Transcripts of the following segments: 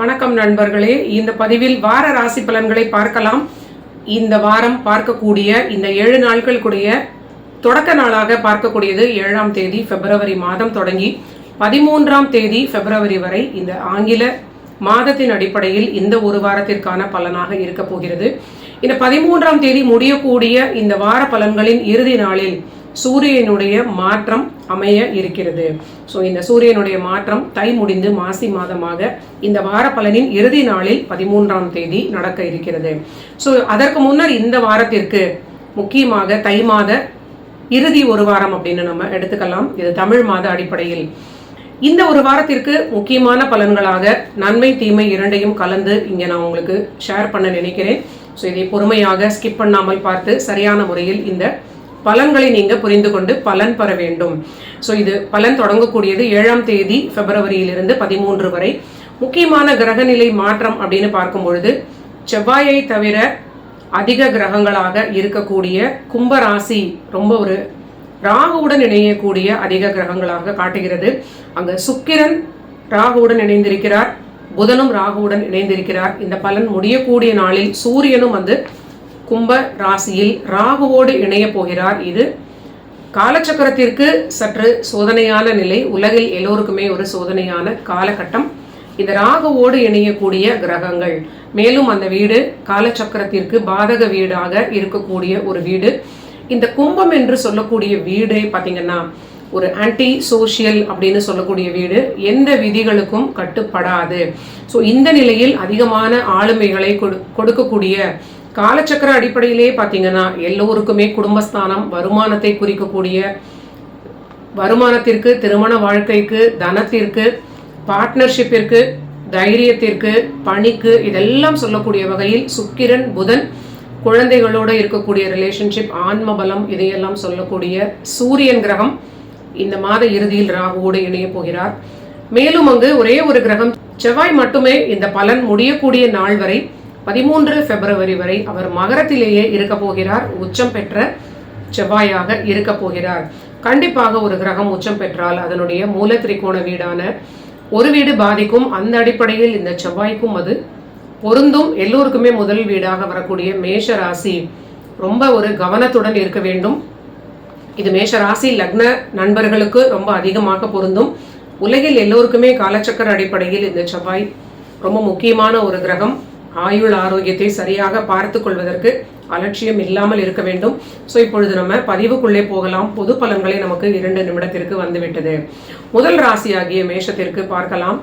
வணக்கம் நண்பர்களே. இந்த பதிவில் வார ராசி பலன்களை பார்க்கலாம். இந்த வாரம் பார்க்கக்கூடிய இந்த ஏழு நாட்களுக்குடைய தொடக்க நாளாக பார்க்கக்கூடியது ஏழாம் தேதி பிப்ரவரி மாதம் தொடங்கி பதிமூன்றாம் தேதி பிப்ரவரி வரை இந்த ஆங்கில மாதத்தின் அடிப்படையில் இந்த ஒரு வாரத்திற்கான பலனாக இருக்க போகிறது. இந்த பதிமூன்றாம் தேதி முடியக்கூடிய இந்த வார பலன்களின் இறுதி நாளில் சூரியனுடைய மாற்றம் அமைய இருக்கிறது. ஸோ இந்த சூரியனுடைய மாற்றம் தை முடிந்து மாசி மாதமாக இந்த வார பலனின் இறுதி நாளில் பதிமூன்றாம் தேதி நடக்க இருக்கிறது. ஸோ அதற்கு முன்னர் இந்த வாரத்திற்கு முக்கியமாக தை மாத இறுதி ஒரு வாரம் அப்படின்னு நம்ம எடுத்துக்கலாம். இது தமிழ் மாத அடிப்படையில். இந்த ஒரு வாரத்திற்கு முக்கியமான பலன்களாக நன்மை தீமை இரண்டையும் கலந்து இங்கே நான் உங்களுக்கு ஷேர் பண்ண நினைக்கிறேன். ஸோ இதை பொறுமையாக ஸ்கிப் பண்ணாமல் பார்த்து சரியான முறையில் இந்த பலன்களை நீங்க புரிந்து கொண்டு பலன் பெற வேண்டும். ஸோ இது பலன் தொடங்கக்கூடியது ஏழாம் தேதி பிப்ரவரியிலிருந்து பதிமூன்று வரை. முக்கியமான கிரகநிலை மாற்றம் அப்படின்னு பார்க்கும் பொழுது செவ்வாயை தவிர அதிக கிரகங்களாக இருக்கக்கூடிய கும்பராசி ரொம்ப ஒரு ராகுவுடன் இணையக்கூடிய அதிக கிரகங்களாக காட்டுகிறது. அங்க சுக்கிரன் ராகுவுடன் இணைந்திருக்கிறார் புதனும் ராகுவுடன் இணைந்திருக்கிறார். இந்த பலன் முடியக்கூடிய நாளில் சூரியனும் வந்து கும்ப ராசியில் ராகுவோடு இணைய போகிறார். இது காலச்சக்கரத்திற்கு சற்று சோதனையான நிலை. உலகில் எல்லோருக்குமே ஒரு சோதனையான காலகட்டம். இந்த ராகுவோடு இணையக்கூடிய கிரகங்கள். மேலும் அந்த வீடு காலச்சக்கரத்திற்கு பாதக வீடாக இருக்கக்கூடிய ஒரு வீடு. இந்த கும்பம் என்று சொல்லக்கூடிய வீடு பார்த்தீங்கன்னா ஒரு ஆன்டி சோஷியல் அப்படின்னு சொல்லக்கூடிய வீடு. எந்த விதிகளுக்கும் கட்டுப்படாது. ஸோ இந்த நிலையில் அதிகமான ஆளுமைகளை கொடு கொடுக்கக்கூடிய காலச்சக்கர அடிப்படையிலே பார்த்தீங்கன்னா எல்லோருக்குமே குடும்பஸ்தானம் வருமானத்தை குறிக்கக்கூடிய வருமானத்திற்கு திருமண வாழ்க்கைக்கு தனத்திற்கு பார்ட்னர்ஷிப்பிற்கு தைரியத்திற்கு பணிக்கு இதெல்லாம் சொல்லக்கூடிய வகையில் சுக்கிரன் புதன் குழந்தைகளோடு இருக்கக்கூடிய ரிலேஷன்ஷிப் ஆன்ம பலம் இதையெல்லாம் சொல்லக்கூடிய சூரியன் கிரகம் இந்த மாத இறுதியில் ராகுவோடு இணைய போகிறார். மேலும் அங்கு ஒரே ஒரு கிரகம் செவ்வாய் மட்டுமே இந்த பலன் முடியக்கூடிய நாள் வரை பதிமூன்று பிப்ரவரி வரை அவர் மகரத்திலேயே இருக்க போகிறார். உச்சம் பெற்ற செவ்வாயாக இருக்க போகிறார். கண்டிப்பாக ஒரு கிரகம் உச்சம் பெற்றால் அதனுடைய மூல திரிகோண வீடான ஒரு வீடு பாதிக்கும். அந்த அடிப்படையில் இந்த செவ்வாய்க்கும் அது பொருந்தும். எல்லோருக்குமே முதல் வீடாக வரக்கூடிய மேஷ ராசி ரொம்ப ஒரு கவனத்துடன் இருக்க வேண்டும். இது மேஷ ராசி லக்ன நண்பர்களுக்கு ரொம்ப அதிகமாக பொருந்தும். உலகில் எல்லோருக்குமே காலச்சக்கர அடிப்படையில் இந்த செவ்வாய் ரொம்ப முக்கியமான ஒரு கிரகம். ஆயுள் ஆரோக்கியத்தை சரியாக பார்த்து கொள்வதற்கு அலட்சியம் இல்லாமல் இருக்க வேண்டும். ஸோ இப்பொழுது நம்ம பதிவுக்குள்ளே போகலாம். பொது பலன்களை நமக்கு இரண்டு நிமிடத்திற்கு வந்துவிட்டது. முதல் ராசியாகிய மேஷத்திற்கு பார்க்கலாம்.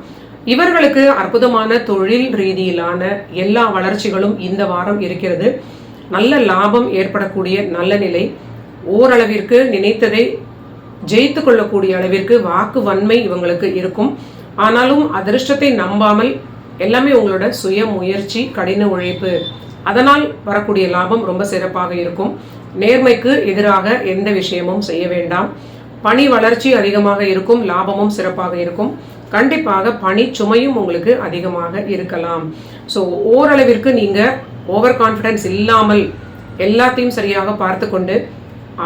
இவர்களுக்கு அற்புதமான தொழில் ரீதியிலான எல்லா வளர்ச்சிகளும் இந்த வாரம் இருக்கிறது. நல்ல லாபம் ஏற்படக்கூடிய நல்ல நிலை. ஓரளவிற்கு நினைத்ததை ஜெயித்து கொள்ளக்கூடிய அளவிற்கு வாக்கு வன்மை இவங்களுக்கு இருக்கும். ஆனாலும் அதிர்ஷ்டத்தை நம்பாமல் எல்லாமே உங்களோட சுய முயற்சி கடின உழைப்பு. அதனால் வரக்கூடிய லாபம் ரொம்ப சிறப்பாக இருக்கும். நேர்மைக்கு எதிராக எந்த விஷயமும் செய்ய வேண்டாம். பணி வளர்ச்சி அதிகமாக இருக்கும் லாபமும் சிறப்பாக இருக்கும். கண்டிப்பாக பணி சுமையும் உங்களுக்கு அதிகமாக இருக்கலாம். ஸோ ஓரளவிற்கு நீங்கள் ஓவர் கான்ஃபிடன்ஸ் இல்லாமல் எல்லாத்தையும் சரியாக பார்த்து கொண்டு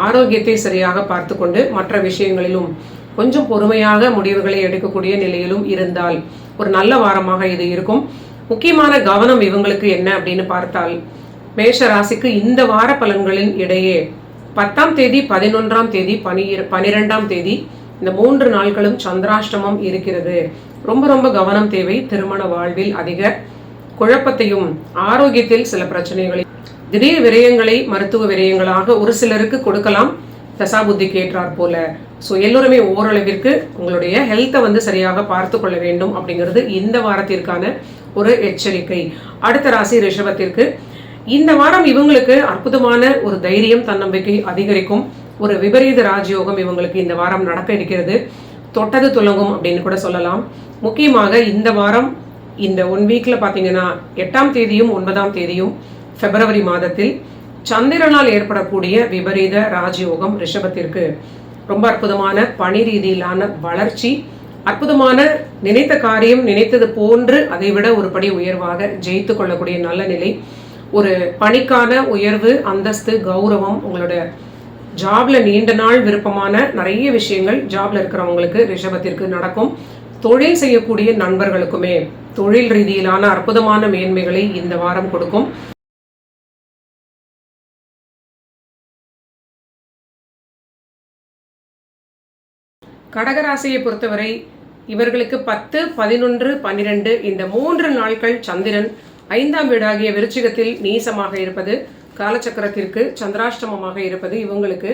ஆரோக்கியத்தை சரியாக பார்த்து கொண்டு மற்ற விஷயங்களிலும் கொஞ்சம் பொறுமையாக முடிவுகளை எடுக்கக்கூடிய நிலையிலும் இருந்தால் ஒரு நல்ல வாரமாக இது இருக்கும். முக்கியமான கவனம் இவங்களுக்கு என்ன அப்படின்னு பார்த்தால் மேஷ ராசிக்கு இந்த வார பலன்களின் இடையே பத்தாம் தேதி பதினொன்றாம் தேதி பனி பனிரெண்டாம் தேதி இந்த மூன்று நாட்களும் சந்திராஷ்டமம் இருக்கிறது. ரொம்ப ரொம்ப கவனம் தேவை. திருமண வாழ்வில் அதிக குழப்பத்தையும் ஆரோக்கியத்தில் சில பிரச்சனைகளை திடீர் விரயங்களை மருத்துவ விரயங்களாக ஒரு சிலருக்கு கொடுக்கலாம். தசாபுத்தி கேட்டார் போல. ஸோ எல்லோருமே ஓரளவிற்கு உங்களுடைய ஹெல்த்தை வந்து சரியாக பார்த்து கொள்ள வேண்டும் அப்படிங்கிறது இந்த வாரத்திற்கான ஒரு எச்சரிக்கை. அடுத்த ராசி ரிஷபத்திற்கு இந்த வாரம் இவங்களுக்கு அற்புதமான ஒரு தைரியம் தன்னம்பிக்கை அதிகரிக்கும். ஒரு விபரீத ராஜயோகம் இவங்களுக்கு இந்த வாரம் நடக்க இருக்கிறது. தொட்டது துலங்கும் அப்படின்னு கூட சொல்லலாம். முக்கியமாக இந்த வாரம் இந்த ஒன் வீக்ல பார்த்தீங்கன்னா எட்டாம் தேதியும் ஒன்பதாம் தேதியும் பிப்ரவரி மாதத்தில் சந்திரனால் ஏற்படக்கூடிய விபரீத ராஜயோகம் ரிஷபத்திற்கு. ரொம்ப அற்புதமான பணி ரீதியிலான வளர்ச்சி அற்புதமான நினைத்த காரியம் நினைத்தது போன்று அதை விட ஒரு படி உயர்வாக ஜெயித்து கொள்ளக்கூடிய நல்ல நிலை. ஒரு பணிக்கான உயர்வு அந்தஸ்து கௌரவம் உங்களோட ஜாப்ல நீண்ட நாள் விருப்பமான நிறைய விஷயங்கள் ஜாப்ல இருக்கிறவங்களுக்கு ரிஷபத்திற்கு நடக்கும். தொழில் செய்யக்கூடிய நண்பர்களுக்குமே தொழில் ரீதியிலான அற்புதமான மேன்மைகளை இந்த வாரம் கொடுக்கும். கடகராசியை பொறுத்தவரை இவர்களுக்கு பத்து பதினொன்று பன்னிரெண்டு இந்த மூன்று நாட்கள் சந்திரன் ஐந்தாம் வீடாகிய விருச்சிகத்தில் நீசமாக இருப்பது காலச்சக்கரத்திற்கு சந்திராஷ்டமமாக இருப்பது இவங்களுக்கு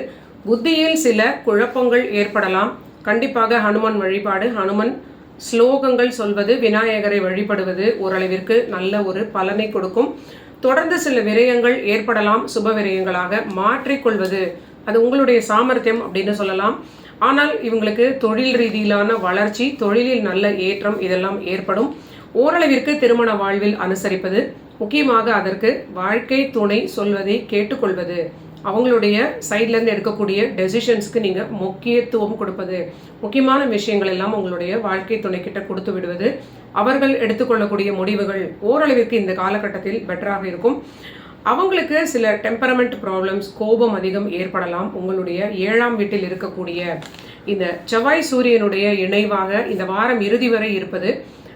புத்தியில் சில குழப்பங்கள் ஏற்படலாம். கண்டிப்பாக ஹனுமன் வழிபாடு ஹனுமன் ஸ்லோகங்கள் சொல்வது விநாயகரை வழிபடுவது ஓரளவிற்கு நல்ல ஒரு பலனை கொடுக்கும். தொடர்ந்து சில விரயங்கள் ஏற்படலாம் சுப விரயங்களாக மாற்றிக்கொள்வது. அது உங்களுடைய சாமர்த்தியம் அப்படின்னு சொல்லலாம். ஆனால் இவங்களுக்கு தொழில் ரீதியிலான வளர்ச்சி தொழிலில் நல்ல ஏற்றம் இதெல்லாம் ஏற்படும். ஓரளவிற்கு திருமண வாழ்வில் அனுசரிப்பது முக்கியமாக அதற்கு வாழ்க்கை துணை சொல்வதை கேட்டுக்கொள்வது. அவங்களுடைய சைட்லேருந்து எடுக்கக்கூடிய டெசிஷன்ஸ்க்கு நீங்கள் முக்கியத்துவம் கொடுப்பது. முக்கியமான விஷயங்கள் எல்லாம் உங்களுடைய வாழ்க்கை துணைக்கிட்ட கிட்ட கொடுத்து விடுவது. அவர்கள் எடுத்துக்கொள்ளக்கூடிய முடிவுகள் ஓரளவிற்கு இந்த காலகட்டத்தில் பெட்டராக இருக்கும். அவங்களுக்கு சில டெம்பரமெண்ட் ப்ராப்ளம்ஸ் கோபம் அதிகம் ஏற்படலாம். உங்களுடைய ஏழாம் வீட்டில் இருக்கக்கூடிய இந்த செவ்வாய் சூரியனுடைய இணைவாக இந்த வாரம் இறுதி வரை இருப்பது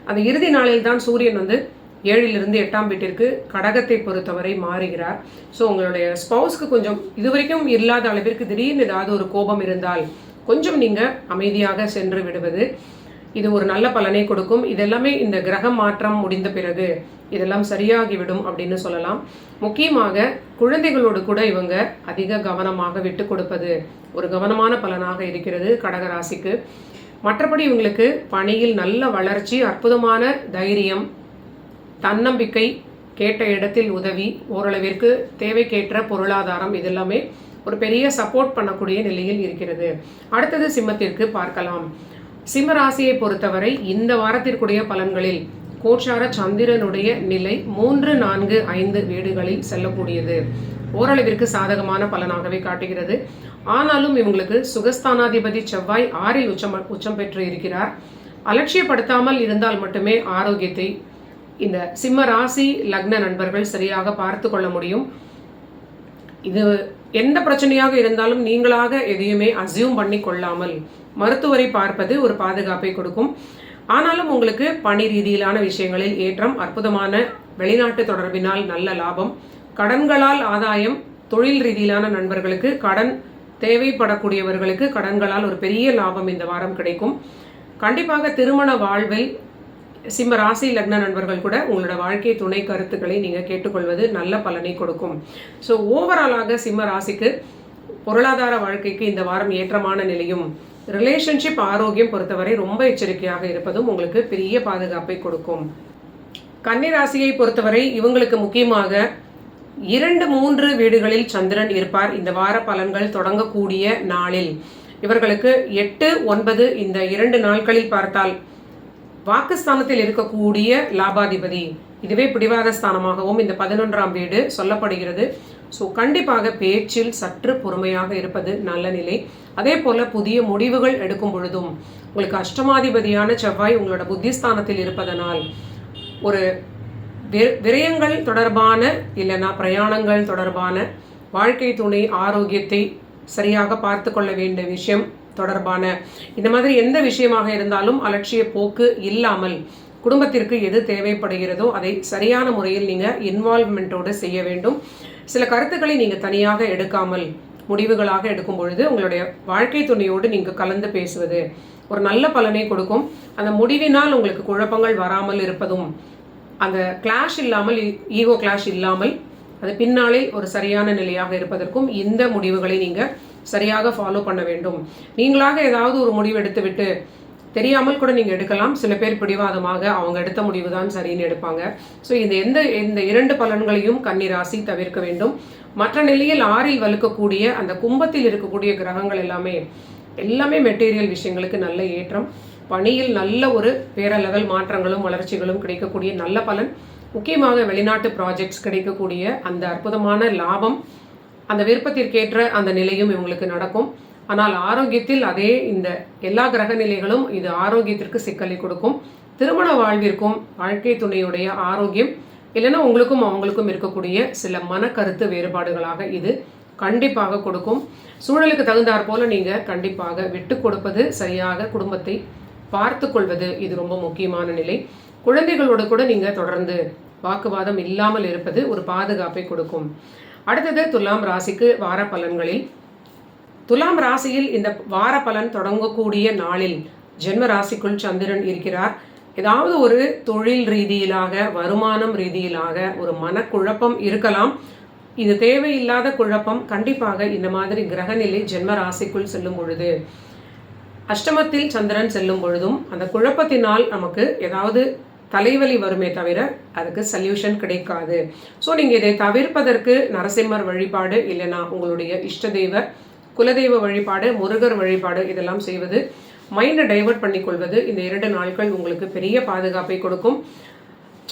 அந்த இறுதி நாளில் தான் சூரியன் வந்து ஏழிலிருந்து எட்டாம் வீட்டிற்கு கடகத்தை பொறுத்தவரை மாறுகிறார். ஸோ உங்களுடைய ஸ்பௌஸ்க்கு கொஞ்சம் இது வரைக்கும் இல்லாத அளவிற்கு திடீர்னு ஏதாவது ஒரு கோபம் இருந்தால் கொஞ்சம் நீங்கள் அமைதியாக சென்று விடுவது. இது ஒரு நல்ல பலனை கொடுக்கும். இதெல்லாமே இந்த கிரக மாற்றம் முடிந்த பிறகு இதெல்லாம் சரியாகிவிடும் அப்படின்னு சொல்லலாம். முக்கியமாக குழந்தைகளோடு கூட இவங்க அதிக கவனமாக விட்டு கொடுப்பது ஒரு கவனமான பலனாக இருக்கிறது கடகராசிக்கு. மற்றபடி இவங்களுக்கு பணியில் நல்ல வளர்ச்சி அற்புதமான தைரியம் தன்னம்பிக்கை கேட்ட இடத்தில் உதவி ஓரளவிற்கு தேவைக்கேற்ற பொருளாதாரம் இதெல்லாமே ஒரு பெரிய சப்போர்ட் பண்ணக்கூடிய நிலையில் இருக்கிறது. அடுத்தது சிம்மத்திற்கு பார்க்கலாம். சிம்ம ராசியை பொறுத்தவரை இந்த வாரத்திற்குரிய பலன்களில் கோச்சார சந்திரனுடைய நிலை மூன்று நான்கு ஐந்து வீடுகளில் செல்லக்கூடியது. ஓரளவிற்கு சாதகமான பலனாகவே காட்டுகிறது. ஆனாலும் இவங்களுக்கு சுகஸ்தானாதிபதி செவ்வாய் ஆறில் உச்சம் உச்சம் பெற்று இருக்கிறார். அலட்சியப்படுத்தாமல் இருந்தால் மட்டுமே ஆரோக்கியத்தை இந்த சிம்ம ராசி லக்ன நண்பர்கள் சரியாக பார்த்து கொள்ள முடியும். இது எந்த பிரச்சனையாக இருந்தாலும் நீங்களாக எதையுமே அசியூம் பண்ணி கொள்ளாமல் மருத்துவரை பார்ப்பது ஒரு பாதுகாப்பை கொடுக்கும். ஆனாலும் உங்களுக்கு பணி ரீதியிலான விஷயங்களில் ஏற்றம் அற்புதமான வெளிநாட்டு தொடர்பினால் நல்ல லாபம் கடன்களால் ஆதாயம் தொழில் ரீதியிலான நண்பர்களுக்கு கடன் தேவைப்படக்கூடியவர்களுக்கு கடன்களால் ஒரு பெரிய லாபம் இந்த வாரம் கிடைக்கும். கண்டிப்பாக திருமண வாழ்வில் சிம்ம ராசி லக்ன நண்பர்கள் கூட உங்களோட வாழ்க்கை துணை கருத்துக்களை நீங்கள் கேட்டுக்கொள்வது நல்ல பலனை கொடுக்கும். ஸோ ஓவராலாக சிம்ம ராசிக்கு பொருளாதார வாழ்க்கைக்கு இந்த வாரம் ஏற்றமான நிலையும். ரிலேஷன்ஷிப் ஆரோக்கியம் பொறுத்தவரை ரொம்ப எச்சரிக்கையாக இருப்பதும் உங்களுக்கு பெரிய பாதுகாப்பை கொடுக்கும். கன்னிராசியை பொறுத்தவரை இவங்களுக்கு முக்கியமாக இரண்டு மூன்று வீடுகளில் சந்திரன் இருப்பார். இந்த வார பலன்கள் தொடங்கக்கூடிய நாளில். இவர்களுக்கு எட்டு ஒன்பது இந்த இரண்டு நாட்களில் பார்த்தால் வாக்குஸ்தானத்தில் இருக்கக்கூடிய லாபாதிபதி. இதுவே பிடிவாத ஸ்தானமாகவும் இந்த பதினொன்றாம் வீடு சொல்லப்படுகிறது. ஸோ கண்டிப்பாக பேச்சில் சற்று பொறுமையாக இருப்பது நல்ல நிலை. அதே போல புதிய முடிவுகள் எடுக்கும் பொழுதும் உங்களுக்கு அஷ்டமாதிபதியான செவ்வாய் உங்களோட புத்திஸ்தானத்தில் இருப்பதனால் ஒரு விரயங்கள் தொடர்பான இல்லைனா பிரயாணங்கள் தொடர்பான வாழ்க்கை துணை ஆரோக்கியத்தை சரியாக பார்த்து கொள்ள வேண்டிய விஷயம் தொடர்பான இந்த மாதிரி எந்த விஷயமாக இருந்தாலும் அலட்சிய போக்கு இல்லாமல் குடும்பத்திற்கு எது தேவைப்படுகிறதோ அதை சரியான முறையில் நீங்கள் இன்வால்வ்மெண்ட்டோடு செய்ய வேண்டும். சில கருத்துக்களை நீங்கள் தனியாக எடுக்காமல் முடிவுகளாக எடுக்கும் பொழுது உங்களுடைய வாழ்க்கை துணையோடு நீங்கள் கலந்து பேசுவது ஒரு நல்ல பலனை கொடுக்கும். அந்த முடிவினால் உங்களுக்கு குழப்பங்கள் வராமல் இருப்பதும் அந்த கிளாஷ் இல்லாமல் ஈகோ கிளாஷ் இல்லாமல் அது பின்னாளில் ஒரு சரியான நிலையாக இருப்பதற்கும் இந்த முடிவுகளை நீங்கள் சரியாக ஃபாலோ பண்ண வேண்டும். நீங்களாக ஏதாவது ஒரு முடிவு எடுத்துவிட்டு தெரியாமல் கூட நீங்கள் எடுக்கலாம். சில பேர் பிடிவாதமாக அவங்க எடுத்த முடிவு தான் சரின்னு எடுப்பாங்க. ஸோ இந்த எந்த இந்த இரண்டு பலன்களையும் கன்னிராசி தவிர்க்க வேண்டும். மற்ற நிலையில் ஆறில் வலுக்கக்கூடிய அந்த கும்பத்தில் இருக்கக்கூடிய கிரகங்கள் எல்லாமே எல்லாமே மெட்டீரியல் விஷயங்களுக்கு நல்ல ஏற்றம் பணியில் நல்ல ஒரு பேரளவில் மாற்றங்களும் வளர்ச்சிகளும் கிடைக்கக்கூடிய நல்ல பலன் முக்கியமாக வெளிநாட்டு ப்ராஜெக்ட்ஸ் கிடைக்கக்கூடிய அந்த அற்புதமான லாபம் அந்த விருப்பத்திற்கேற்ற அந்த நிலையும் இவங்களுக்கு நடக்கும். ஆனால் ஆரோக்கியத்தில் அதே இந்த எல்லா கிரக நிலைகளும் இது ஆரோக்கியத்திற்கு சிக்கலை கொடுக்கும். திருமண வாழ்விற்கும் வாழ்க்கை துணையுடைய ஆரோக்கியம் இல்லைன்னா உங்களுக்கும் அவங்களுக்கும் இருக்கக்கூடிய சில மனக்கருத்து வேறுபாடுகளாக இது கண்டிப்பாக கொடுக்கும். சூழலுக்கு தகுந்தாற் போல நீங்கள் கண்டிப்பாக விட்டு கொடுப்பது சரியாக குடும்பத்தை பார்த்து கொள்வது இது ரொம்ப முக்கியமான நிலை. குழந்தைகளோடு கூட நீங்கள் தொடர்ந்து வாக்குவாதம் இல்லாமல் இருப்பது ஒரு பாதுகாப்பை கொடுக்கும். அடுத்தது துலாம் ராசிக்கு வார பலன்களில். துலாம் ராசியில் இந்த வார பலன் தொடங்கக்கூடிய நாளில் ஜென்ம ராசிக்குள் சந்திரன் இருக்கிறார். ஏதாவது ஒரு தொழில் ரீதியிலாக வருமானம் ரீதியிலாக ஒரு மனக்குழப்பம் இருக்கலாம். இது தேவையில்லாத குழப்பம் கண்டிப்பாக இந்த மாதிரி கிரகநிலை ஜென்ம ராசிக்குள் செல்லும் பொழுது அஷ்டமத்தில் சந்திரன் செல்லும் பொழுதும் அந்த குழப்பத்தினால் நமக்கு ஏதாவது தலைவலி வருமே தவிர அதுக்கு சொல்யூஷன் கிடைக்காது. ஸோ நீங்கள் இதை தவிர்ப்பதற்கு நரசிம்மர் வழிபாடு இல்லைனா உங்களுடைய இஷ்ட தெய்வ குலதெய்வ வழிபாடு முருகர் வழிபாடு இதெல்லாம் செய்வது மைண்டை டைவர்ட் பண்ணிக்கொள்வது இந்த இரண்டு நாட்கள் உங்களுக்கு பெரிய பாதுகாப்பை கொடுக்கும்.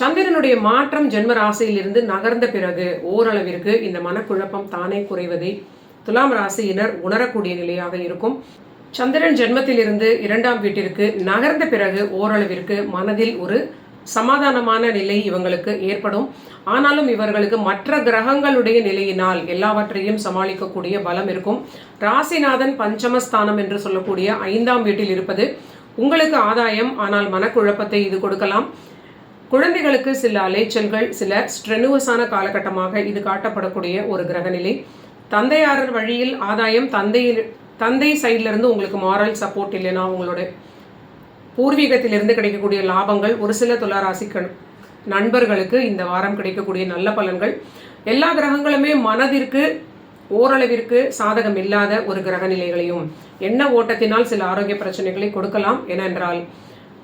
சந்திரனுடைய மாற்றம் ஜென்ம ராசியிலிருந்து நகர்ந்த பிறகு ஓரளவிற்கு இந்த மனக்குழப்பம் தானே குறைவதை துலாம் ராசியினர் உணரக்கூடிய நிலையாக இருக்கும். சந்திரன் ஜென்மத்திலிருந்து இரண்டாம் வீட்டிற்கு நகர்ந்த பிறகு ஓரளவிற்கு மனதில் ஒரு சமாதானமான நிலை இவங்களுக்கு ஏற்படும். ஆனாலும் இவர்களுக்கு மற்ற கிரகங்களுடைய நிலையினால் எல்லாவற்றையும் சமாளிக்கக்கூடிய பலம் இருக்கும். ராசிநாதன் பஞ்சமஸ்தானம் என்று சொல்லக்கூடிய ஐந்தாம் வீட்டில் இருப்பது உங்களுக்கு ஆதாயம். ஆனால் மனக்குழப்பத்தை இது கொடுக்கலாம். குழந்தைகளுக்கு சில அலைச்சல்கள் சில ஸ்ட்ரெனுவஸான காலகட்டமாக இது காட்டப்படக்கூடிய ஒரு கிரகநிலை. தந்தையாரர் வழியில் ஆதாயம். தந்தையில் தந்தை சைட்லேருந்து உங்களுக்கு மாரல் சப்போர்ட் இல்லைன்னா உங்களோட பூர்வீகத்திலிருந்து கிடைக்கக்கூடிய லாபங்கள் ஒரு சில துளாராசிக்கு நண்பர்களுக்கு இந்த வாரம் கிடைக்கக்கூடிய நல்ல பலன்கள். எல்லா கிரகங்களுமே மனதிற்கு ஓரளவிற்கு சாதகம் இல்லாத ஒரு கிரக நிலைகளையும் எண்ண ஓட்டத்தினால் சில ஆரோக்கிய பிரச்சனைகளை கொடுக்கலாம் ஏனென்றால்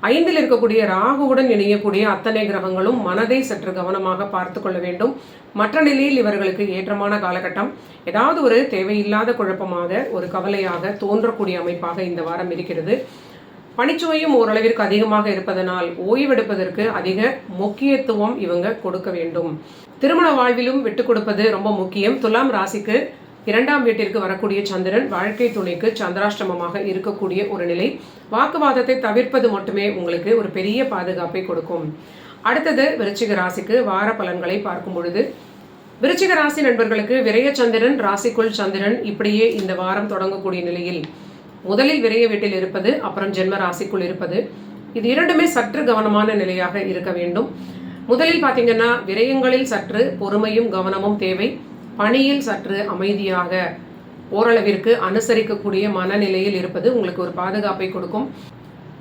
ஐந்தில் இருக்கக்கூடிய ராகுவுடன் இணையக்கூடிய அத்தனை கிரகங்களும் மனதை சற்று கவனமாக பார்த்து கொள்ள வேண்டும். மற்ற நிலையில் இவர்களுக்கு ஏற்றமான காலகட்டம். ஏதாவது ஒரு தேவையில்லாத குழப்பமாக ஒரு கவலையாக தோன்றக்கூடிய அமைப்பாக இந்த வாரம் இருக்கிறது. பணிச்சுவையும் ஓரளவிற்கு அதிகமாக இருப்பதனால் ஓய்வெடுப்பதற்கு அதிக முக்கியத்துவம் இவங்க கொடுக்க வேண்டும். திருமண வாழ்விலும் விட்டு கொடுப்பது ரொம்ப முக்கியம். துலாம் ராசிக்கு இரண்டாம் வீட்டிற்கு வரக்கூடிய சந்திரன் வாழ்க்கை துணைக்கு சந்திராஷ்டமமாக இருக்கக்கூடிய ஒரு நிலை. வாக்குவாதத்தை தவிர்ப்பது மட்டுமே உங்களுக்கு ஒரு பெரிய பாதுகாப்பை கொடுக்கும். அடுத்தது விருச்சிக ராசிக்கு வார பலன்களை பார்க்கும் பொழுது விருச்சிக ராசி நண்பர்களுக்கு விரைய சந்திரன் ராசிக்குள் சந்திரன் இப்படியே இந்த வாரம் தொடங்கக்கூடிய நிலையில் முதலில் விரைய வீட்டில் இருப்பது அப்புறம் ஜென்ம ராசிக்குள் இருப்பது. இது இரண்டுமே சற்று கவனமான நிலையாக இருக்க வேண்டும். முதலில் பார்த்தீங்கன்னா விரயங்களில் சற்று பொறுமையும் கவனமும் தேவை. பணியில் சற்று அமைதியாக ஓரளவிற்கு அனுசரிக்கக்கூடிய மனநிலையில் இருப்பது உங்களுக்கு ஒரு பாதுகாப்பை கொடுக்கும்.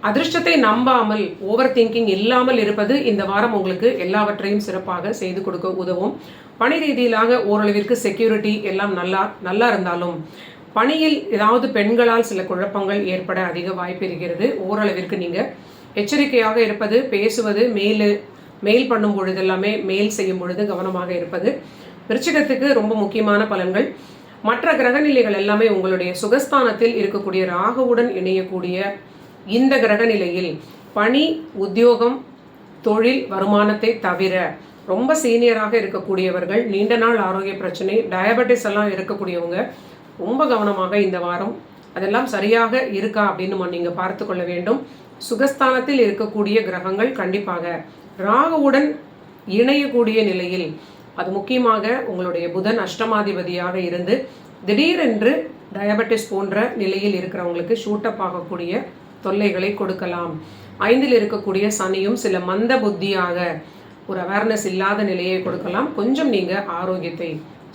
அதிர்ஷ்டத்தை நம்பாமல் ஓவர் திங்கிங் இல்லாமல் இருப்பது இந்த வாரம் உங்களுக்கு எல்லாவற்றையும் சிறப்பாக செய்து கொடுக்க உதவும். பணி ரீதியிலாக ஓரளவிற்கு செக்யூரிட்டி எல்லாம் நல்லா நல்லா இருந்தாலும் பணியில் ஏதாவது பெண்களால் சில குழப்பங்கள் ஏற்பட அதிக வாய்ப்பு இருக்கிறது. ஓரளவிற்கு நீங்கள் எச்சரிக்கையாக இருப்பது பேசுவது மெயில் மெயில் பண்ணும் பொழுது எல்லாமே மெயில் செய்யும் பொழுது கவனமாக இருப்பது விருச்சிகத்துக்கு ரொம்ப முக்கியமான பலன்கள். மற்ற கிரகநிலைகள் எல்லாமே உங்களுடைய சுகஸ்தானத்தில் இருக்கக்கூடிய ராகுவுடன் இணையக்கூடிய இந்த கிரக நிலையில் பணி உத்தியோகம் தொழில் வருமானத்தை தவிர ரொம்ப சீனியராக இருக்கக்கூடியவர்கள் நீண்ட நாள் ஆரோக்கிய பிரச்சனை டயபெட்டிஸ் எல்லாம் இருக்கக்கூடியவங்க ரொம்ப கவனமாக இந்த வாரம் அதெல்லாம் சரியாக இருக்கா அப்படின்னு நீங்கள் பார்த்து கொள்ள வேண்டும். சுகஸ்தானத்தில் இருக்கக்கூடிய கிரகங்கள் கண்டிப்பாக ராகுவுடன் இணையக்கூடிய நிலையில். அது முக்கியமாக உங்களுடைய புதன் அஷ்டமாதிபதியாக இருந்து திடீரென்று டயபெட்டிஸ் போன்ற நிலையில் இருக்கிறவங்களுக்கு ஷூட்டப் ஆகக்கூடிய தொல்லைகளை கொடுக்கலாம். ஐந்தில் இருக்கக்கூடிய சனியும் சில மந்த புத்தியாக ஒரு அவேர்னஸ் இல்லாத நிலையை கொடுக்கலாம். கொஞ்சம் நீங்கள் ஆரோக்கியத்தை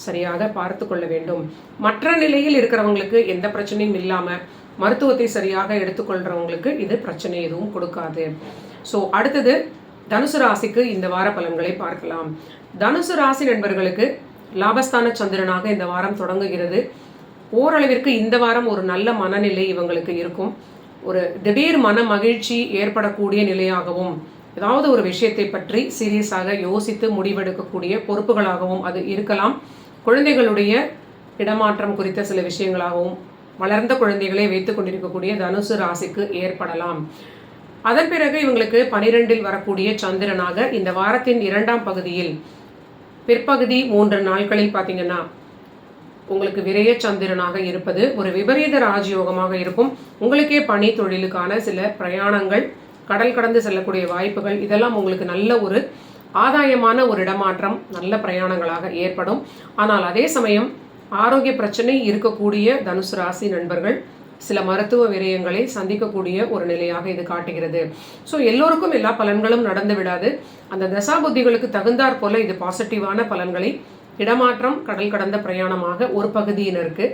சரியாக பார்த்து கொள்ள வேண்டும். மற்ற நிலையில் இருக்கிறவங்களுக்கு எந்த பிரச்சனையும் இல்லாமல் மருத்துவத்தை சரியாக எடுத்துக்கொள்கிறவங்களுக்கு இது பிரச்சனை எதுவும் கொடுக்காது. ஸோ அடுத்தது தனுசு ராசிக்கு இந்த வார பலன்களை பார்க்கலாம். தனுசு ராசி நண்பர்களுக்கு லாபஸ்தான சந்திரனாக இந்த வாரம் தொடங்குகிறது. ஓரளவிற்கு இந்த வாரம் ஒரு நல்ல மனநிலை இவங்களுக்கு இருக்கும். ஒரு திடீர் மன மகிழ்ச்சி ஏற்படக்கூடிய நிலையாகவும் ஏதாவது ஒரு விஷயத்தை பற்றி சீரியஸாக யோசித்து முடிவெடுக்கக்கூடிய பொறுப்புகளாகவும் அது இருக்கலாம். குழந்தைகளுடைய இடமாற்றம் குறித்த சில விஷயங்களாகவும் வளர்ந்த குழந்தைகளை வைத்துக் கொண்டிருக்கக்கூடிய தனுசு ராசிக்கு ஏற்படலாம். அதன் பிறகு இவங்களுக்கு பனிரெண்டில் வரக்கூடிய சந்திரனாக இந்த வாரத்தின் இரண்டாம் பகுதியில் பிற்பகுதி மூன்று நாட்களில் பார்த்தீங்கன்னா உங்களுக்கு விரைய சந்திரனாக இருப்பது ஒரு விபரீத ராஜயோகமாக இருக்கும். உங்களுக்கே பணி தொழிலுக்கான சில பிரயாணங்கள் கடல் கடந்து செல்லக்கூடிய வாய்ப்புகள் இதெல்லாம் உங்களுக்கு நல்ல ஒரு ஆதாயமான ஒரு இடமாற்றம் நல்ல பிரயாணங்களாக ஏற்படும். ஆனால் அதே சமயம் ஆரோக்கிய பிரச்சனை இருக்கக்கூடிய தனுசு ராசி நண்பர்கள் சில மருத்துவ விரயங்களை சந்திக்கக்கூடிய ஒரு நிலையாக இது காட்டுகிறது. ஸோ எல்லோருக்கும் எல்லா பலன்களும் நடந்து விடாது. அந்த தசாபுத்திகளுக்கு தகுந்தாற் போல இது பாசிட்டிவான பலன்களை இடமாற்றம் கடல் கடந்த பிரயாணமாக ஒரு பகுதியினருக்கு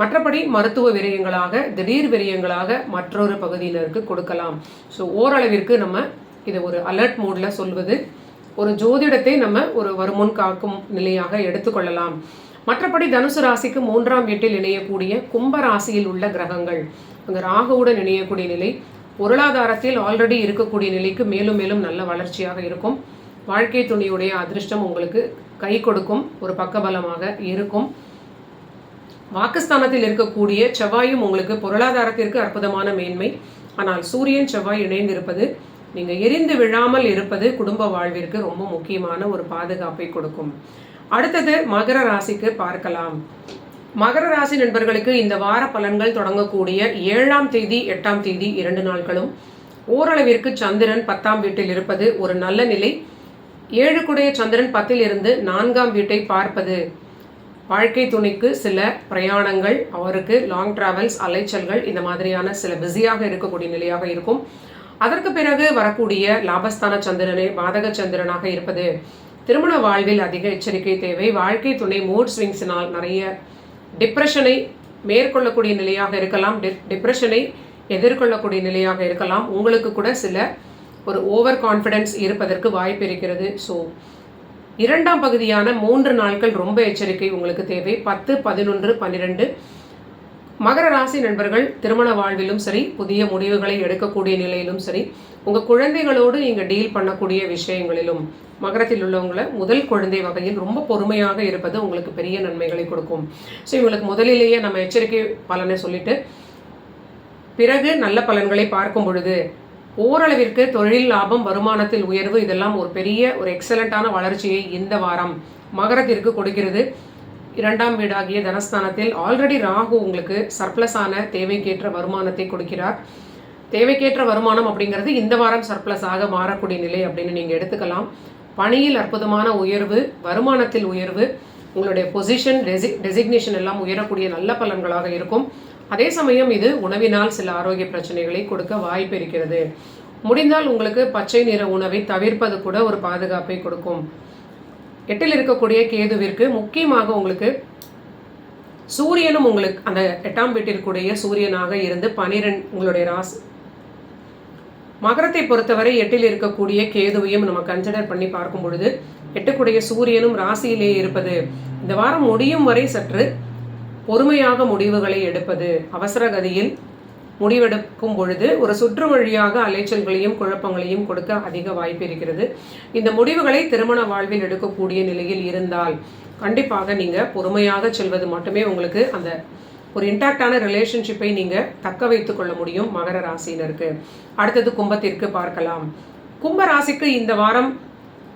மற்றபடி மருத்துவ விரயங்களாக திடீர் விரயங்களாக மற்றொரு பகுதியினருக்கு கொடுக்கலாம். ஸோ ஓரளவிற்கு நம்ம இதை ஒரு அலர்ட் மூடில் சொல்வது ஒரு ஜோதிடத்தை நம்ம ஒரு வருமுன் காக்கும் நிலையாக எடுத்துக்கொள்ளலாம். மற்றபடி தனுசு ராசிக்கு மூன்றாம் வீட்டில் இணையக்கூடிய கும்ப ராசியில் உள்ள கிரகங்கள். அங்கே ராகுவுடன் இணையக்கூடிய நிலை பொருளாதாரத்தில் ஆல்ரெடி இருக்கக்கூடிய நிலைக்கு மேலும் மேலும் நல்ல வளர்ச்சியாக இருக்கும். வாழ்க்கை துணியுடைய அதிர்ஷ்டம் உங்களுக்கு கை கொடுக்கும் ஒரு பக்கபலமாக இருக்கும். வாக்குஸ்தானத்தில் இருக்கக்கூடிய செவ்வாயும் உங்களுக்கு பொருளாதாரத்திற்கு அற்புதமான மேன்மை. ஆனால் சூரியன் செவ்வாய் இணைந்திருப்பது நீங்க எரிந்து விழாமல் இருப்பது குடும்ப வாழ்விற்கு ரொம்ப முக்கியமான ஒரு பாதுகாப்பை கொடுக்கும். அடுத்தது மகர ராசிக்கு பார்க்கலாம். மகர ராசி நண்பர்களுக்கு இந்த வார பலன்கள் தொடங்கக்கூடிய ஏழாம் தேதி எட்டாம் தேதி இரண்டு நாட்களும் ஓரளவிற்கு சந்திரன் பத்தாம் வீட்டில் இருப்பது ஒரு நல்ல நிலை. ஏழு குடைய சந்திரன் பத்தில் இருந்து நான்காம் வீட்டை பார்ப்பது. வாழ்க்கை துணைக்கு சில பிரயாணங்கள் அவருக்கு லாங் டிராவல்ஸ் அலைச்சல்கள் இந்த மாதிரியான சில பிஸியாக இருக்கக்கூடிய நிலையாக இருக்கும். அதற்கு பிறகு வரக்கூடிய லாபஸ்தான சந்திரனே பாதக சந்திரனாக இருப்பது. திருமண வாழ்வில் அதிக எச்சரிக்கை தேவை. வாழ்க்கை துணை மூட் ஸ்விங்ஸினால் நிறைய டிப்ரெஷனை மேற்கொள்ளக்கூடிய நிலையாக இருக்கலாம். டிப்ரெஷனை எதிர்கொள்ளக்கூடிய நிலையாக இருக்கலாம். உங்களுக்கு கூட சில ஒரு ஓவர் கான்ஃபிடென்ஸ் இருப்பதற்கு வாய்ப்பு இருக்கிறது. ஸோ இரண்டாம் பகுதியான மூன்று நாட்கள் ரொம்ப எச்சரிக்கை உங்களுக்கு தேவை. பத்து பதினொன்று பன்னிரெண்டு மகர ராசி நண்பர்கள் திருமண வாழ்விலும் சரி புதிய முடிவுகளை எடுக்கக்கூடிய நிலையிலும் சரி உங்கள் குழந்தைகளோடு நீங்கள் டீல் பண்ணக்கூடிய விஷயங்களிலும் மகரத்தில் உள்ளவங்களை முதல் குழந்தை வகையில் ரொம்ப பொறுமையாக இருப்பது உங்களுக்கு பெரிய நன்மைகளை கொடுக்கும். ஸோ இவங்களுக்கு முதலிலேயே நம்ம எச்சரிக்கை பலனை சொல்லிட்டு பிறகு நல்ல பலன்களை பார்க்கும் பொழுது ஓரளவிற்கு தொழில் லாபம் வருமானத்தில் உயர்வு இதெல்லாம் ஒரு பெரிய ஒரு எக்ஸலண்ட்டான வளர்ச்சியை இந்த வாரம் மகரத்திற்கு கொடுக்கிறது. இரண்டாம் வீடாகிய தனஸ்தானத்தில் ஆல்ரெடி ராகு உங்களுக்கு சர்ப்ளஸான தேவைக்கேற்ற வருமானத்தை கொடுக்கிறார். தேவைக்கேற்ற வருமானம் அப்படிங்கிறது இந்த வாரம் சர்ப்ளஸ் ஆக மாறக்கூடிய நிலை அப்படின்னு நீங்கள் எடுத்துக்கலாம். பணியில் அற்புதமான உயர்வு வருமானத்தில் உயர்வு உங்களுடைய பொசிஷன் டெசி டெசிக்னேஷன் எல்லாம் உயரக்கூடிய நல்ல பலன்களாக இருக்கும். அதே சமயம் இது உணவினால் சில ஆரோக்கிய பிரச்சனைகளை கொடுக்க வாய்ப்பு இருக்கிறது. முடிந்தால் உங்களுக்கு பச்சை நிற உணவை தவிர்ப்பது கூட ஒரு பாதுகாப்பை கொடுக்கும். எட்டில் இருக்கக்கூடிய கேதுவிற்கு முக்கியமாக உங்களுக்கு சூரியனும் உங்களுக்கு அந்த எட்டாம் வீட்டிற்குடைய சூரியனாக இருந்து பனிரெண்டு உங்களுடைய ராசி. மகரத்தை பொறுத்தவரை எட்டில் இருக்கக்கூடிய கேதுவையும் நம்ம கன்சிடர் பண்ணி பார்க்கும் பொழுது எட்டுக்குடைய சூரியனும் ராசியிலே இருப்பது. இந்த வாரம் முடியும் வரை சற்று பொறுமையாக முடிவுகளை எடுப்பது. அவசர கதியில் முடிவெடுக்கும் பொழுது ஒரு சுற்று வழியாக அலைச்சல்களையும் குழப்பங்களையும் கொடுக்க அதிக வாய்ப்பு இருக்கிறது. இந்த முடிவுகளை திருமண வாழ்வில் எடுக்கக்கூடிய நிலையில் இருந்தால் கண்டிப்பாக நீங்கள் பொறுமையாக செல்வது மட்டுமே உங்களுக்கு அந்த ஒரு இன்டாக்டான ரிலேஷன்ஷிப்பை நீங்கள் தக்க வைத்து கொள்ள முடியும் மகர ராசியினருக்கு. அடுத்தது கும்பத்திற்கு பார்க்கலாம். கும்ப ராசிக்கு இந்த வாரம்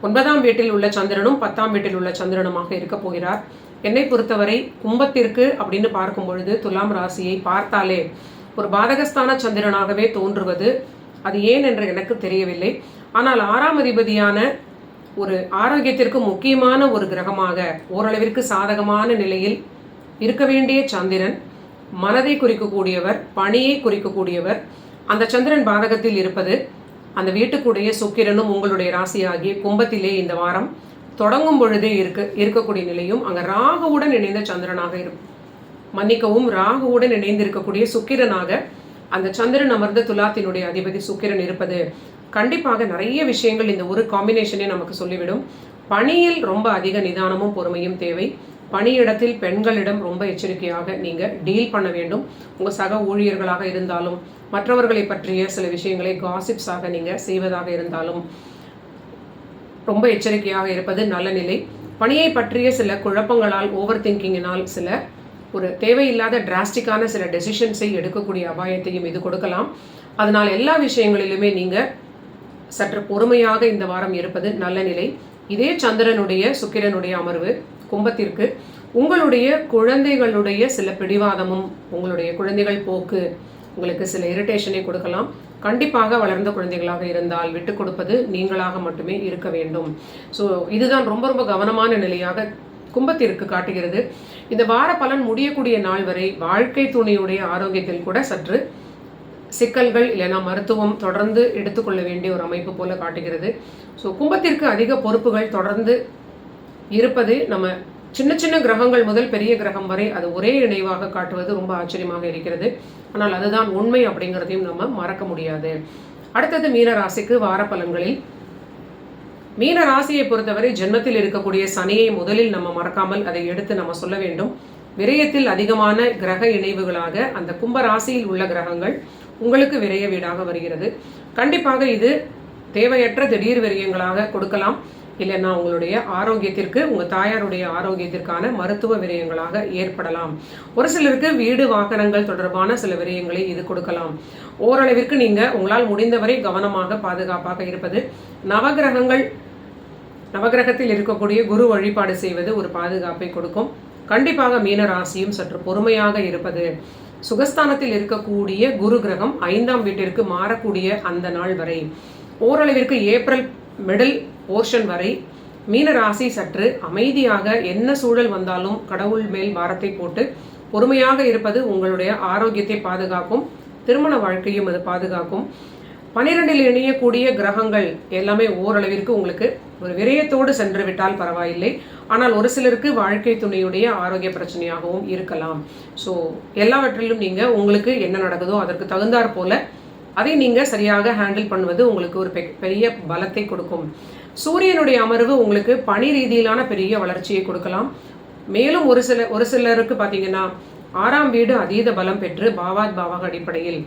ஒன்பதாம் வீட்டில் உள்ள சந்திரனும் பத்தாம் வீட்டில் உள்ள சந்திரனுமாக இருக்க போகிறார். என்னை பொறுத்தவரை கும்பத்திற்கு அப்படின்னு பார்க்கும் பொழுது துலாம் ராசியை பார்த்தாலே ஒரு பாதகஸ்தான சந்திரனாகவே தோன்றுவது அது ஏன் என்று எனக்கு தெரியவில்லை. ஆனால் ஆறாம் அதிபதியான ஒரு ஆரோக்கியத்திற்கு முக்கியமான ஒரு கிரகமாக ஓரளவிற்கு சாதகமான நிலையில் இருக்க வேண்டிய சந்திரன் மனதை குறிக்கக்கூடியவர் பணியை குறிக்கக்கூடியவர் அந்த சந்திரன் பாதகத்தில் இருப்பது அந்த வீட்டுக்குடைய சுக்கிரனும் உங்களுடைய ராசியாகிய கும்பத்திலே இந்த வாரம் தொடங்கும் பொழுதே இருக்க இருக்கக்கூடிய நிலையும் அங்கே ராகுவுடன் இணைந்த சந்திரனாக இருக்கும். மன்னிக்கவும் ராகுவுடன் இணைந்திருக்கக்கூடிய சுக்கிரனாக அந்த சந்திரன் அமர்ந்த துலாத்தினுடைய அதிபதி சுக்கிரன் இருப்பது கண்டிப்பாக நிறைய விஷயங்கள் இந்த ஒரு காம்பினேஷனே நமக்கு சொல்லிவிடும். பணியில் ரொம்ப அதிக நிதானமும் பொறுமையும் தேவை. பணியிடத்தில் பெண்களிடம் ரொம்ப எச்சரிக்கையாக நீங்கள் டீல் பண்ண வேண்டும். உங்கள் சக ஊழியர்களாக இருந்தாலும் மற்றவர்களை பற்றிய சில விஷயங்களை காசிப்ஸாக நீங்கள் செய்வதாக இருந்தாலும் ரொம்ப எச்சரிக்கையாக இருப்பது நல்ல நிலை. பணியை பற்றிய சில குழப்பங்களால் ஓவர் திங்கிங்கினால் சில ஒரு தேவையில்லாத டிராஸ்டிக்கான சில டெசிஷன்ஸை எடுக்கக்கூடிய அபாயத்தையும் இது கொடுக்கலாம். அதனால் எல்லா விஷயங்களிலுமே நீங்கள் சற்று பொறுமையாக இந்த வாரம் இருப்பது நல்ல நிலை. இதே சந்திரனுடைய சுக்கிரனுடைய அமர்வு கும்பத்திற்கு உங்களுடைய குழந்தைகளுடைய சில பிடிவாதமும் உங்களுடைய குழந்தைகள் போக்கு உங்களுக்கு சில இரிட்டேஷனை கொடுக்கலாம். கண்டிப்பாக வளர்ந்த குழந்தைகளாக இருந்தால் விட்டு கொடுப்பது நீங்களாக மட்டுமே இருக்க வேண்டும். ஸோ இதுதான் ரொம்ப ரொம்ப கவனமான நிலையாக கும்பத்திற்கு காட்டுகிறது. இந்த வார பலன் முடியக்கூடிய நாள் வரை வாழ்க்கை துணையுடைய ஆரோக்கியத்தில் கூட சற்று சிக்கல்கள் இல்லைனா மருத்துவம் தொடர்ந்து எடுத்துக்கொள்ள வேண்டிய ஒரு அமைப்பு போல காட்டுகிறது. ஸோ கும்பத்திற்கு அதிக பொறுப்புகள் தொடர்ந்து இருப்பது நம்ம சின்ன சின்ன கிரகங்கள் முதல் பெரிய கிரகம் வரை அது ஒரே இணைவாக காட்டுவது ரொம்ப ஆச்சரியமாக இருக்கிறது. ஆனால் அதுதான் உண்மை அப்படிங்கிறதையும் நம்ம மறக்க முடியாது. அடுத்தது மீன ராசிக்கு வார பலன்களில் மீன ராசியை பொறுத்தவரை ஜென்மத்தில் இருக்கக்கூடிய சனியை முதலில் நம்ம மறக்காமல் அதை எடுத்து நம்ம சொல்ல வேண்டும். விரயத்தில் அதிகமான கிரக இணைவுகளாக அந்த கும்ப ராசியில் உள்ள கிரகங்கள் உங்களுக்கு விரைய வீடாக வருகிறது. கண்டிப்பாக இது தேவையற்ற திடீர் விரயங்களாக கொடுக்கலாம். இல்லைன்னா உங்களுடைய ஆரோக்கியத்திற்கு உங்கள் தாயாருடைய ஆரோக்கியத்திற்கான மருத்துவ விரயங்களாக ஏற்படலாம். ஒரு சிலருக்கு வீடு வாகனங்கள் தொடர்பான சில விரயங்களை இது கொடுக்கலாம். ஓரளவிற்கு நீங்கள் உங்களால் முடிந்தவரை கவனமாக பாதுகாப்பாக இருப்பது. நவகிரகங்கள் நவகிரகத்தில் இருக்கக்கூடிய குரு வழிபாடு செய்வது ஒரு பாதுகாப்பை கொடுக்கும். கண்டிப்பாக மீன ராசியும் சற்று பொறுமையாக இருப்பது. சுகஸ்தானத்தில் இருக்கக்கூடிய குரு கிரகம் ஐந்தாம் வீட்டிற்கு மாறக்கூடிய அந்த நாள் வரை. ஓரளவிற்கு ஏப்ரல் மிடில் போர்ஷன் வரை மீன ராசி சற்று அமைதியாக என்ன சூழல் வந்தாலும் கடவுள் மேல் பாரத்தை போட்டு பொறுமையாக இருப்பது உங்களுடைய ஆரோக்கியத்தை பாதுகாக்கும். திருமண வாழ்க்கையும் அது பாதுகாக்கும். பனிரெண்டில் இணையக்கூடிய கிரகங்கள் எல்லாமே ஓரளவிற்கு உங்களுக்கு ஒரு விரயத்தோடு சென்று விட்டால் பரவாயில்லை. ஆனால் ஒரு சிலருக்கு வாழ்க்கை துணையுடைய ஆரோக்கிய பிரச்சனையாகவும் இருக்கலாம். ஸோ எல்லாவற்றிலும் நீங்கள் உங்களுக்கு என்ன நடக்குதோ அதற்கு தகுந்தாற் போல அதை நீங்கள் சரியாக ஹேண்டில் பண்ணுவது உங்களுக்கு ஒரு பெரிய பலத்தை கொடுக்கும். சூரியனுடைய அமர்வு உங்களுக்கு பணி ரீதியிலான பெரிய வளர்ச்சியை கொடுக்கலாம். மேலும் ஒரு சில ஒரு சிலருக்கு பார்த்தீங்கன்னா ஆறாம் வீடு அதீத பலம் பெற்று பாவாத் பாவாக அடிப்படையில்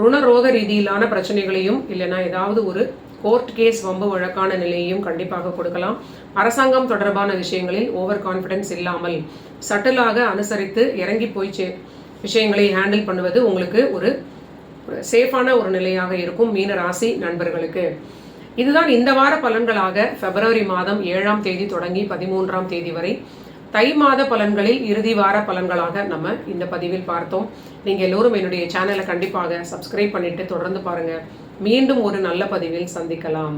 ருணரோக ரீதியிலான பிரச்சனைகளையும் இல்லைன்னா ஏதாவது ஒரு கோர்ட் கேஸ் வம்பு வழக்கான நிலையையும் கண்டிப்பாக கொடுக்கலாம். அரசாங்கம் தொடர்பான விஷயங்களில் ஓவர் கான்ஃபிடென்ஸ் இல்லாமல் சட்டிலாக அனுசரித்து இறங்கி போய் விஷயங்களை ஹேண்டில் பண்ணுவது உங்களுக்கு ஒரு சேஃபான ஒரு நிலையாக இருக்கும் மீன ராசி நண்பர்களுக்கு. இதுதான் இந்த வார பலன்களாக பிப்ரவரி மாதம் ஏழாம் தேதி தொடங்கி பதிமூன்றாம் தேதி வரை தை மாத பலன்களில் இறுதி வார பலன்களாக நம்ம இந்த பதிவில் பார்த்தோம். நீங்கள் எல்லோரும் என்னுடைய சேனலை கண்டிப்பாக சப்ஸ்கிரைப் பண்ணிட்டு தொடர்ந்து பாருங்கள் மீண்டும் ஒரு நல்ல பதிவில் சந்திக்கலாம்.